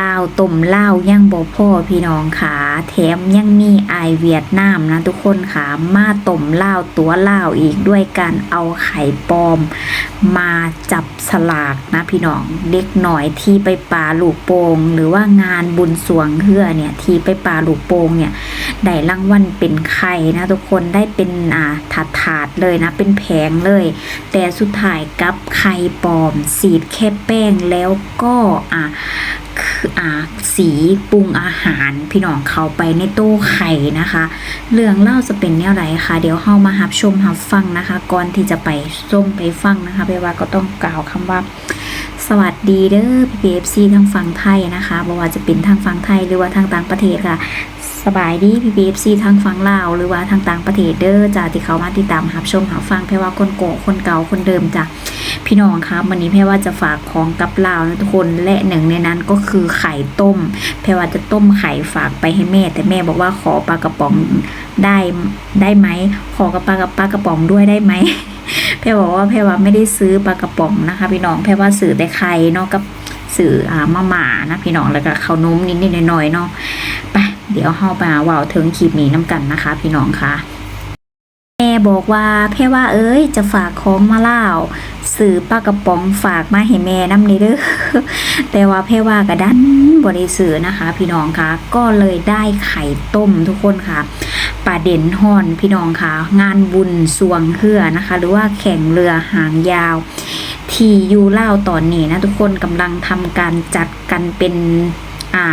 ลาวต้มลาวยังบ่พ่อพี่น้องขาแถมยังมีอเวียดนามนะทุกคนขามาต้มลาวตัวลาวอีกด้วยการเอาไข่ปลอม มาจับสลากนะพี่น้องเด็กหน่อยที่ไปปาลูกโป่งหรือว่างานบุญสวงเฮือเนี่ยที่ไปปาลูกโป่งเนี่ยได้รางวัลเป็นไข่นะทุกคนได้เป็นอ่า เลยนะ เป็นแผงเลย แต่สุดท้ายกับไข่ปลอม สีดแค่แป้งแล้วก็อ่าคืออ่าสีปรุงอาหารพี่น้องเขาไปในตู้ไข่นะคะ เรื่องเล่าจะเป็นแนวไหนคะเดี๋ยวเฮามารับชมรับฟังนะคะ ก่อนที่จะไปส้มไปฟังนะคะเพว่าก็ต้องกล่าวคำว่า สวัสดีเด้อ PPFC ทางฝั่งไทยนะคะบ่ว่าจะเป็นทางฝั่งไทยหรือว่าทางต่างประเทศค่ะ สบายดี PPFC ทางฝั่งลาวหรือว่าทางต่างประเทศเด้อจ้าที่เขามาติดตามรับชมรับฟังเพราว่าคนโกคนเก่าคนเดิมจ้ะพี่น้องคะวันนี้เพรว่าจะฝากของกับลาวนะทุกคนและหนึ่งในนั้นก็คือไข่ต้มเพรว่าจะต้มไข่ฝากไปให้แม่ แต่แม่บอกว่าขอปลากระป๋องได้ได้ไหมขอกับปลากับปลากระป๋องด้วยได้ไหมแพรบอกว่าแพรว่าไม่ได้ซื้อปลากระป๋องนะคะ พี่น้องแพรว่าซื้อแต่ไข่เนาะกับซื้ออ่ามาม่านะพี่น้องแล้วก็ข้าวนมนิดๆหน่อยๆเนาะ เดี๋ยวเฮาไปเว่าถึงคลิปนี้น้ำกันนะคะ พี่น้องค่ะแม่บอกว่าแพรว่าเอ้ยจะฝากของมาเล่าซื้อปลากระป๋องฝากมาให้แม่น้ำนี่เด้อแต่ว่าแพรว่ากระดันบริสือนะคะ พี่น้องค่ะ ก็เลยได้ไข่ต้มทุกคนค่ะป่าเด่นฮอนพี่น้องค่ะ งานบุญสวงเฮือนะคะ หรือว่าแข่งเรือหางยาวที่ยูเล่าตอนนี้นะทุกคนกำลังทำการจัดกันเป็นอ่า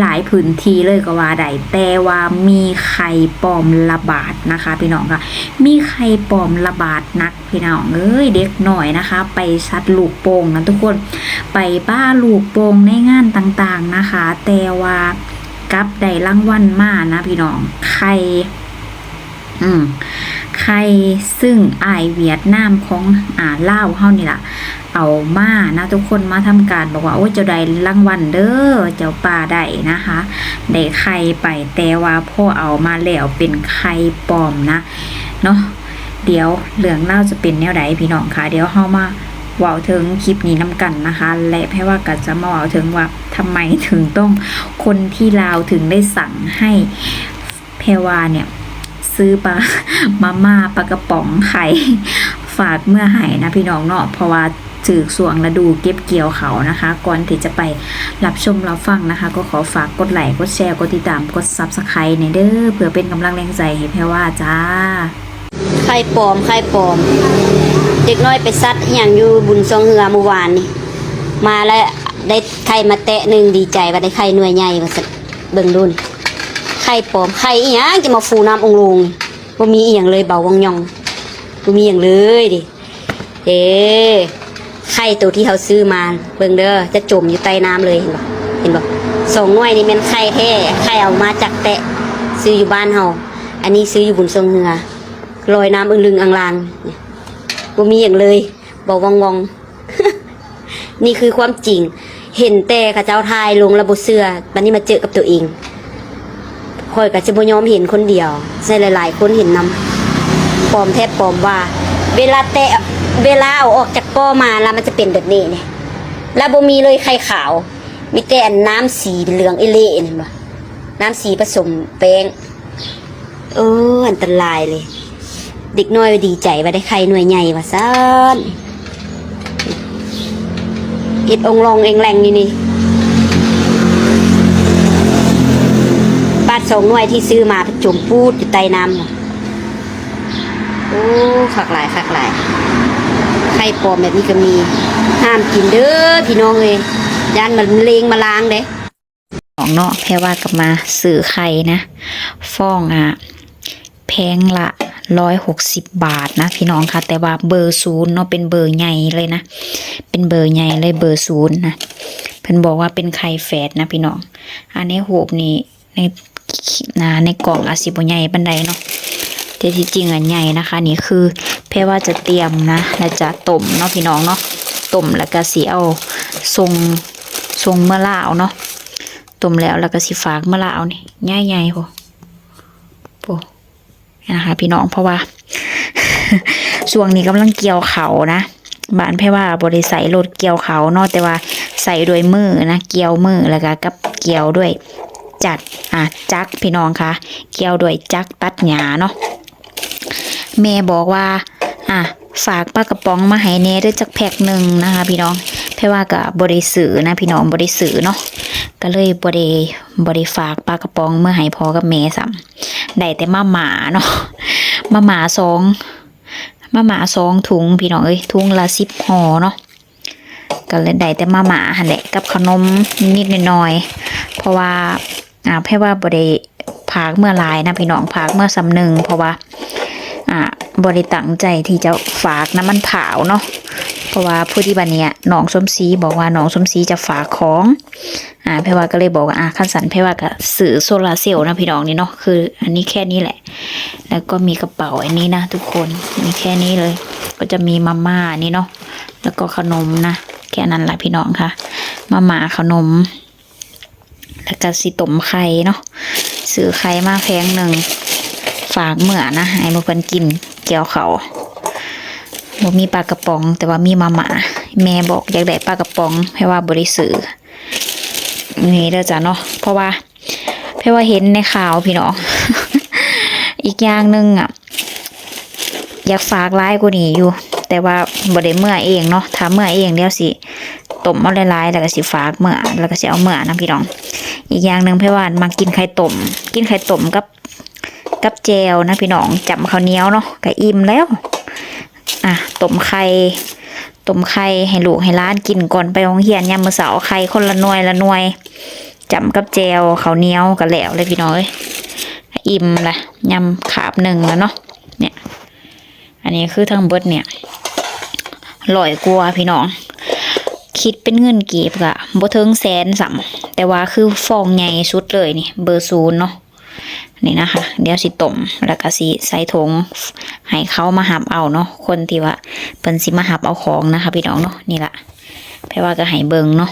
หลายๆพื้นที่เลยก็ว่าได้แต่ว่ามีไข่ปลอมระบาดนะคะพี่น้องค่ะ มีไข่ปลอมระบาดนักพี่น้องเอ้ยเด็กหน่อยนะคะ ไปซัดลูกโป่งนะทุกคน ไปบ้าลูกโป่งในงานต่างๆนะคะ แต่ว่ากับได้รางวัลมานะพี่น้องไข่อืมไข่ซึ่งอายเวียดนามของอ่าลาเฮานี่ล่ะ เอามานะทุกคนมาทำการบอกว่าโอ้เจ้าได้รางวัลเด้อเจ้าป่าได้นะคะได้ไข่ไปแต่ว่าพ่อเอามาแล้วเป็นไข่ปลอมนะเนาะเดี๋ยวเรื่องเล่าจะเป็นแนวใดพี่น้องคะเดี๋ยวเฮามาว่าถึงคลิปนี้น้ำกันนะคะ และแพ่ว่าก็จะมาว่าถึงว่าทำไมถึงต้องคนที่ลาวถึงได้สั่งให้แพรวาเนี่ย ซื้อปลามาม่าปลากระป๋องไข่ฝากเมื่อไหร่นะพี่น้องเนาะเพราะว่า ถือสวงและดูเก็บเกี่ยวเขานะคะ ก่อนที่จะไปรับชมรับฟังนะคะ ก็ขอฝากกดไลค์กดแชร์กดติดตามกดซับสไครต์ในเด้อเพื่อเป็นกำลังแรงใจให้แพรว่าจ้าไข่ปลอมไข่ปลอม เด็กน้อยไปซัดอย่างอยู่บุญทรงเหือเมื่อวานนี่มาแล้วได้ไข่มาแตะหนึ่งดีใจว่าได้ไข่หน่วยใหญ่ว่าสักเบิ่งดูนไข่ปลอมไข่อีหยังจะมาฟูน้ำองลงบ่มีอีหยังเลยเบาวังยองบ่มีอีหยังเลยดิเด้ไข่ ตัวที่เขาซื้อมาเบิ่งเด้อจะจมอยู่ใต้น้ำเลยเห็นบ่เห็นบ่สองน่วยนี่เป็นไข่แท้ไข่เอามาจากแตะซื้ออยู่บ้านเฮาอันนี้ซื้ออยู่บุญทรงเหือลอยน้ำอึงลึงอังลางเนี่ยบ่มีอย่างเลยบอกวองวองนี่คือความจริง เห็นแต่ข้าเจ้าทายลงระบบเสื้อบันนี้มาเจอกับตัวเองคอยกับจะบยอมเห็นคนเดียวใช่หลาย ๆ คนเห็นนำปลอมแทบปลอมว่า เวลาแตะ เวลาเอาออกจากป้อมาแล้วมันจะเป็นแบบนี้เนี่ยแล้วบ่มีเลยไข่ขาว มีแต่น้ำสีเหลืองเอเล่เห็นบ่น้ำสีผสมแป้งเอออันตรายเลย เด็กน้อยดีใจว่าได้ไข่หน่วยใหญ่ว่าซ่านอิดองลองเองแรงนี่นี่ปาดสองหน่วยที่ซื้อมาจมพูดอยู่ใต้น้ำโอ้ขักหลายขักหลาย ไข่ปลอมแบบนี้ก็มี ห้ามกินเด้อพี่น้องเลยยันมันเลงมาล้างเด้ของเนาะแพรว่ากลับมาสื่อไข่นะฟองอะแพงละร้อยหกสิบบาทนะพี่น้องค่ะ แต่ว่าเบอร์ศูนย์เนาะเป็นเบอร์ใหญ่เลยนะ เป็นเบอร์ใหญ่เลยเบอร์ศูนย์นะเพิ่นบอกว่าเป็นไข่แฝดนะพี่น้อง อันนี้โหบนี่ในนะในกล่องอาสิบใหญ่บันไดเนาะแต่ที่จริงอะใหญ่นะคะ นี่คือ พรว่าจะเตรียมนะและจะต้มเนาะพี่น้องเนาะต้มแล้วก็สีเอาทรงทรงเมื่อลาวเนาะต้มแล้วแล้วก็สิฝากเมะละเอานี่ใหญ่ๆพอโปนะคะพี่น้องเพราะว่าช่วงนี้กำลังเกี่ยวเขานะบ้านแพ่ว่าบริษัทรถเกี่ยวเขาเนาะแต่ว่าใส่ด้วยมือนะเกี่ยวมือแล้วก็กับเกี่ยวด้วยจัดอะจักพี่น้องคะเกี่ยวด้วยจักตัดหญ้าเนาะแม่บอกว่า อะฝากปลากระป๋องมาให้เน่ด้วยจักแพ็คหนึ่งนะคะ พี่น้องเพราะว่ากับบริสือนะพี่น้องบริสือเนาะก็เลยบริบริฝากปลากระป๋องเมื่อให้พอกับแม่ซ้ำได้แต่มาหมาเนาะมาหมาสองมาหมาสองถุงพี่น้องเอ้ยถุงละสิบห่อเนาะก็เลยได้แต่มาหมาหันแหละกับขนมนิดหน่อยเพราะว่าอ่าเพราะว่าบริพากเมื่อหลายนะพี่น้องพากเมื่อสำหนึ่งเพราะว่าอ่า บริตั้งใจที่จะฝากน้ำมันเผาเนาะเพราะว่าผู้ที่บันเนี้ยน้องสมศรีบอกว่าน้องสมศรีจะฝากของอ่าเพว่าก็เลยบอกว่าอ่าขั้นสันเพว่าก็สื่อโซลาร์เซลล์นะพี่น้องนี่เนาะคือ อันนี้แค่นี้แหละ แล้วก็มีกระเป๋าอันนี้นะ ทุกคนมีแค่นี้เลย ก็จะมีมาม่านี่เนาะแล้วก็ขนมนะแค่นั้นแหละพี่น้องค่ะมาม่าขนม แล้วก็สิตมไข่เนาะซื้อไข่มาแพงหนึ่งฝากเหมือนะให้ลูกเพิ่นกิน เกี่ยวเขาบ่มีปลากระป๋อง แต่ว่ามีมาหมาแม่บอกอยากได้ปลากระป๋องเพราะว่าบริสือนี่เด้อจ้ะเนาะเพราะว่าเพราะว่าเห็นในข่าวพี่น้อง อีกอย่างหนึ่งอะ อยากฝากร้ายกว่านี้อยู่ แต่ว่าบ่ได้เมื่อเองเนาะถ้าเมื่อเองเดี๋ยวสิต้มเอาหลายๆแล้วก็สิฝากเมื่อแล้วก็สิเอาเมื่อนะพี่น้อง อีกอย่างหนึ่งเพราะว่ามากินไข่ต้มกินไข่ต้มกับ กับแจวนะพี่น้องจับข้าวเหนียวเนาะก็อิ่มแล้ว อะต้มไข่ต้มไข่ให้ลูกให้ร้านกินก่อนไปโรงเรียนยามมื้อเสาร์ไข่คนละหน่วยละหน่วยจับกับแจวข้าวเหนียวก็แล้วเลยพี่น้องเอ้ยอิ่มละยำขาบหนึ่งแล้วเนาะเนี่ย อันนี้คือทั้งเบิดเนี่ยลอยกลัวพี่น้อง คิดเป็นเงินกีบกะบ่ถึงแสนสัมแต่ว่าคือฟองใหญ่สุดเลยนี่ เบอร์ศูนย์เนาะ นี่นะคะ เดี๋ยวสิต้มแล้วก็สิใส่ถุงให้เขามาหับเอาเนาะคนที่ว่าเพิ่นสิมาหับเอาของนะคะ พี่น้องเนาะนี่ละแปลว่าก็ให้เบิงเนาะ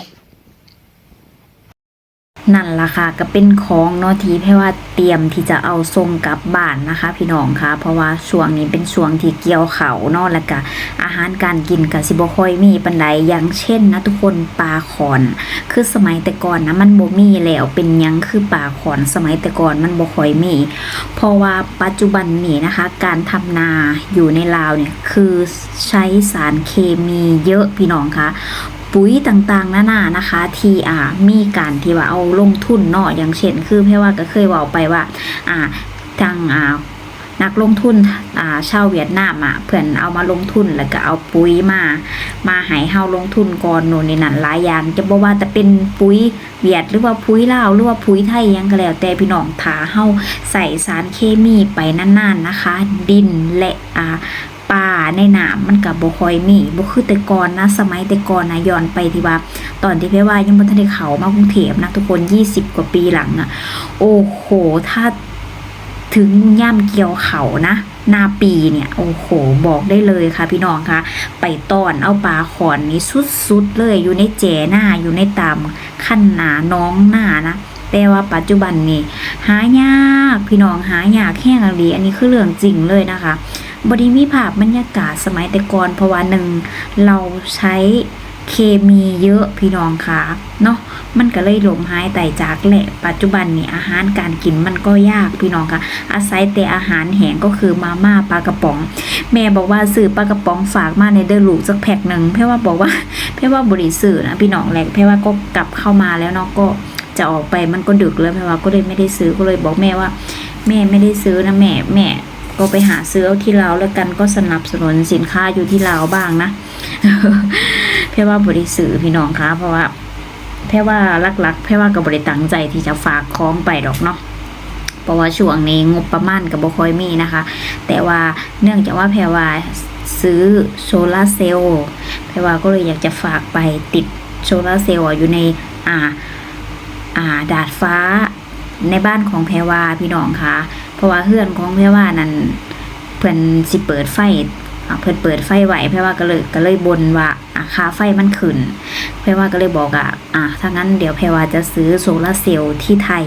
นั่นล่ะค่ะก็เป็นของเนาะที่แพรว่าเตรียมที่จะเอาส่งกลับบ้านนะคะ พี่น้องค่ะ เพราะว่าช่วงนี้เป็นช่วงที่เกี่ยวเขาเนาะแล้วก็อาหารการกินก็สิบค่อยมีปานใดอย่างเช่นนะทุกคนปลาขอน คือสมัยแต่ก่อนนะมันบ่มีแล้วเป็นยังคือป่าขอน สมัยแต่ก่อนมันบ่ค่อยมี เพราะว่าปัจจุบันนี้นะคะ การทำนาอยู่ในลาวเนี่ยคือใช้สารเคมีเยอะพี่น้องคะ ปุ๋ยต่างๆนานานะคะ ที่อ่ามีการที่ว่าเอาลงทุนเนาะอย่างเช่น คือเพื่อว่าก็เคยบอกไปว่าอ่าทางอ่านักลงทุนอ่าชาวเวียดนามอะเพื่อนเอามาลงทุนแล้วก็เอาปุ๋ยมา มาให้เฮาลงทุนก่อนโน่นนั่นหลายอย่างจะบอกว่าแต่เป็นปุ๋ยเวียดหรือว่าปุ๋ยลาวหรือว่าปุ๋ยไทยยังก็แล้ว แต่พี่น้องถาเฮาใส่สารเคมีไปนานๆนะคะ ดินและอ่า ป่าในน้ำมันกับบ่คอยมีบ่คือแต่ก่อนนะ สมัยแต่ก่อนนะย้อนไปที่ว่า ตอนที่เพว่ายังบ่ทันได้เขามากรุงเทพนะทุกคน 20 กว่าปีหลังอะโอ้โหถ้าถึงย่ำเกี่ยวเขานะหนาปีเนี่ย โอ้โห บอกได้เลยค่ะพี่น้องคะไปต้อนเอาปลาขอนนี้สุดๆเลยอยู่ในแจหน้าอยู่ในตามขั้นหนาน้องหน้านะแต่ว่าปัจจุบันนี่หายากพี่น้องหายากแห้งอะไรอันนี้คือเรื่องจริงเลยนะคะ บริมีภาพบรรยากาศสมัยแต่ก่อนเพราะว่าหนึ่งเราใช้เคมีเยอะพี่น้องค่ะเนาะมันก็เลยหลมหายไต่จากแหละปัจจุบันนี่อาหารการกินมันก็ยากพี่น้องค่ะ อาศัยแต่อาหารแห้งก็คือมาม่าปลากระป๋อง แม่บอกว่าซื้อปลากระป๋องฝากมาในเดอลูกสักแพ็คหนึ่งเพื่อว่าบอกว่าเพื่อว่าบริสื่อนะพี่น้องแหละเพื่อว่าก็กลับเข้ามาแล้วเนาะก็จะออกไปมันก็ดึกแล้วเพื่อว่าก็เลยไม่ได้ซื้อก็เลยบอกแม่ว่า แม่ไม่ได้ซื้อนะแม่แม่ ก็ไปหาซื้อเอาที่เราวแล้วกันก็สนับสนุนสินค้าอยู่ที่เราวบ้างนะเพื่อว่าบริสื่อพี่น้องคะเพราะว่าแพ่ว่าลักๆแพ่ว่ากับบริตังใจที่จะฝากคล้องไปดอกเนาะเพราะว่าช่วงนี้งบประมาณกับบคอยมีนะคะ แต่ว่าเนื่องจากว่าแพรว่าซื้อโซลาร์เซลล์แพรว่าก็เลยอยากจะฝากไปติดโซลาร์เซลล์อยู่ในอ่าอ่าดาดฟ้าในบ้านของแพรว่าพี่น้องคะ เพราะว่าเพื่อนของแพรว่านั้นเพิ่นสิเปิดไฟเพิ่นเปิดไฟไหวแพรว่าก็เลยก็เลยบนว่าอาคาไฟมันขึ้นแพรว่าก็เลยบอกอะอะถ้างั้นเดี๋ยวแพรว่าจะซื้อโซลาเซลล์ที่ไทย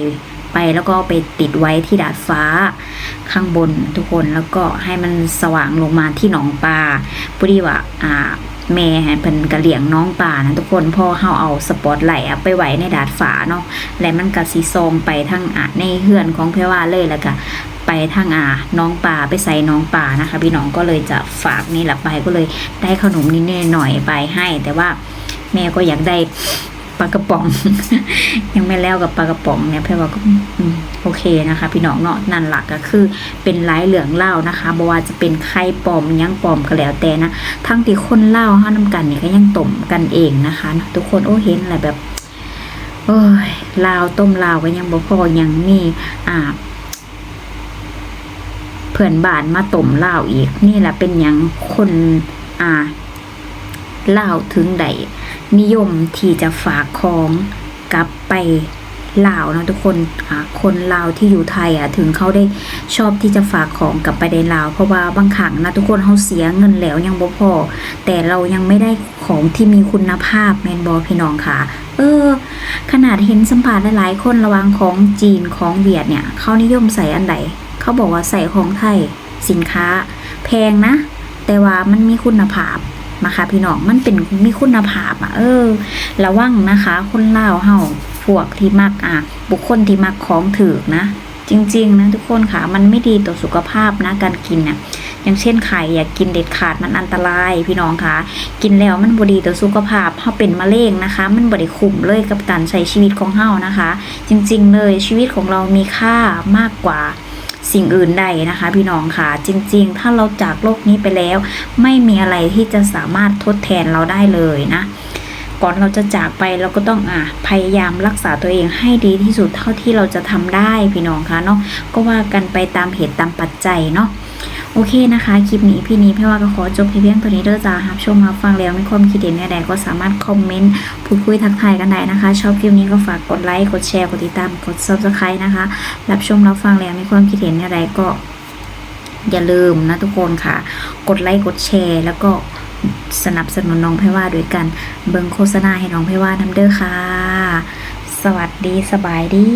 ไปแล้วก็ไปติดไว้ที่ดาดฟ้าข้างบนทุกคนแล้วก็ให้มันสว่างลงมาที่หนองปลาพอดีว่าอ่า แม่เพิ่นกะเลี้ยงน้องป่านะทุกคนพอเฮาเอาสปอตไลท์อะไปไว้ในดาดฟ้าเนาะและมันก็สิซองไปทั้งอะในเฮือนของเพรว่าเลยแล้วก็ไปทางอ่าน้องป่าไปใส่น้องป่านะคะ พี่น้องก็เลยจะฝากนี่แหละไปก็เลยได้ขนมนิดหน่อยไปให้ แต่ว่าแม่ก็อยากได้ ปลากระป๋อง ยังไม่แล้วกับปลากระป๋องเนี่ยเพรว่าก็อืมโอเคนะคะ พี่น้องเนาะนั่นหลักก็คือเป็นลายเหลืองเล่านะคะบ่ว่าจะเป็นไข่ปลอมยังปลอมก็แล้วแต่นะทั้งที่คนเล่าห้าน้ำกันเนี่ยก็ยังต้มกันเองนะคะ ทุกคนโอ้เห็นอะไรแบบโอ้ยลาวต้มลาวก็ยังบ่พอยังมีอ่าเพื่อนบ้านมาต้มลาวอีก นี่แหละเป็นยังคนอ่าลาวถึงใด นิยมที่จะฝากของกลับไปลาวนะทุกคนคนลาวที่อยู่ไทยอะถึงเขาได้ชอบที่จะฝากของกลับไปในลาว เพราะว่าบางครั้งนะทุกคนเขาเสียเงินแล้วยังบ่พอ แต่เรายังไม่ได้ของที่มีคุณภาพแมนบอพี่น้องค่ะ เออ ขนาดเห็นสัมผัสหลายๆ คนระวังของจีนของเวียดเนี่ยเขานิยมใส่อันใดเขาบอกว่าใส่ของไทยสินค้า แพงนะ แต่ว่ามันมีคุณภาพ นะคะ พี่น้องมันเป็นมีคุณภาพอะเออ ระวังนะคะ คนเลาเฮาพวกที่มักอะบุคคลที่มักของถือนะ จริง ๆ นะทุกคนค่ะ มันไม่ดีต่อสุขภาพนะการกินน่ะอย่างเช่นไข่อย่ากินเด็ดขาดมันอันตรายพี่น้องค่ะกินแล้วมันบดีต่อสุขภาพเฮาเป็นมะเร็งนะคะ มันบริคุ้มเลยกับการใช้ชีวิตของเฮานะคะ จริง ๆ เลยชีวิตของเรามีค่ามากกว่า สิ่งอื่นใดนะคะ พี่น้องค่ะจริง ๆ ถ้าเราจากโลกนี้ไปแล้ว ไม่มีอะไรที่จะสามารถทดแทนเราได้เลยนะ ก่อนเราจะจากไปเราก็ต้องอะพยายามรักษาตัวเองให้ดีที่สุดเท่าที่เราจะทำได้พี่น้องคะเนาะก็ว่ากันไปตามเหตุตามปัจจัยเนาะ โอเคนะคะ คลิปนี้พี่นี้พี่ว่าก็ขอจบเพียงเท่านี้เด้อจ้าครับชมรับฟังแล้วมีความคิดเห็นใดๆก็สามารถคอมเมนต์พูดคุยทักทายกันได้นะคะ ชอบคลิปนี้ก็ฝากกดไลค์กดแชร์กดติดตามกด subscribe นะคะ รับชมรับฟังแล้วมีความคิดเห็นใดๆก็อย่าลืมนะทุกคนค่ะ กดไลค์กดแชร์ แล้วก็สนับสนุนน้องไพว่าด้วยกันเบิ่งโฆษณาให้น้องไพว่าน้ำเด้อค่ะ สวัสดีสบายดี